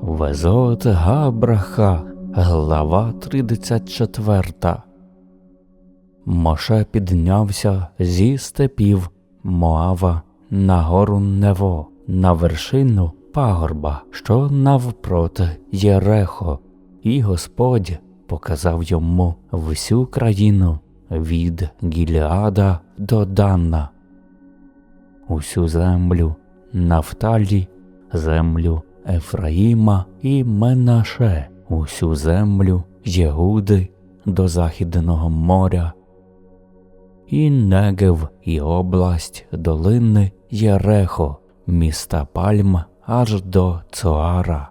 Везот Габраха, глава 34. Моше піднявся зі степів Моава на гору Нево, на вершину пагорба, що навпроти Єрехо, і Господь показав йому всю країну від Гіліада до Данна, усю землю Нафталі, землю Ефраїма і Менаше, усю землю Єгуди до Західного моря, і Негев і область долини Єрехо, міста Пальм аж до Цоара.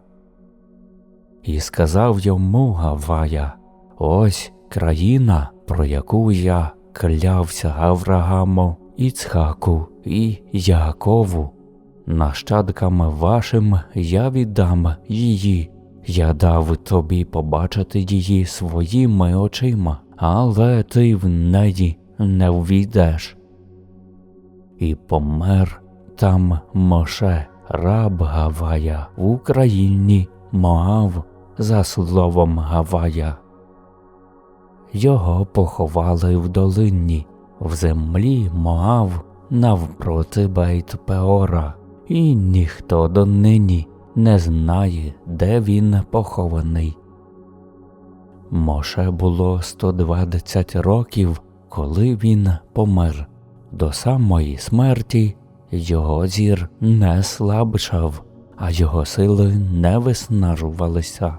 І сказав йому Гавая, ось країна, про яку я клявся Аврааму, Іцхаку і Якову. Нащадкам вашим я віддам її, я дав тобі побачити її своїми очима, але ти в неї не ввійдеш. І помер там Моше, раб Гавая в Україні Моав за словом Гавая. Його поховали в долині, в землі Моав навпроти Бейт Пеора, і ніхто донині не знає, де він похований. Моше було 120 років, коли він помер. До самої смерті його зір не слабшав, а його сили не виснажувалися.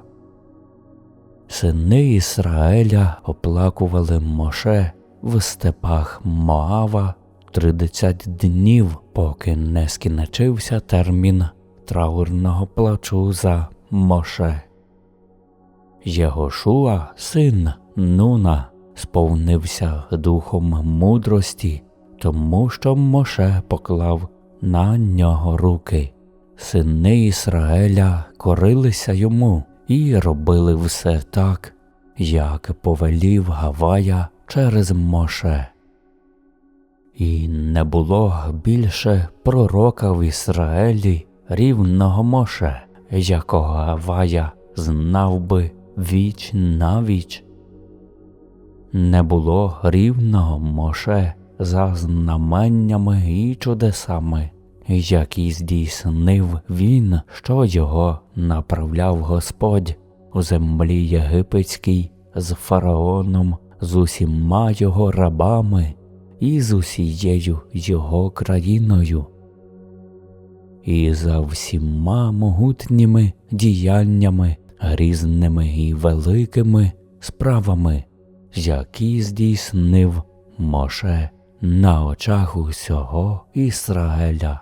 Сини Ісраїля оплакували Моше в степах Моава тридцять днів, поки не скінчився термін траурного плачу за Моше. Єгошуа, син Нуна, сповнився духом мудрості, тому що Моше поклав на нього руки. Сини Ісраїля корилися йому і робили все так, як повелів Гавая через Моше. І не було більше пророка в Ізраїлі рівного Моше, якого Гавая знав би віч на віч. Не було рівного Моше за знаменнями і чудесами, які здійснив він, що його направляв Господь у землі єгипетській з фараоном, з усіма його рабами і з усією його країною. І за всіма могутніми діяннями, грізними і великими справами, які здійснив Моше на очах усього Ізраїля.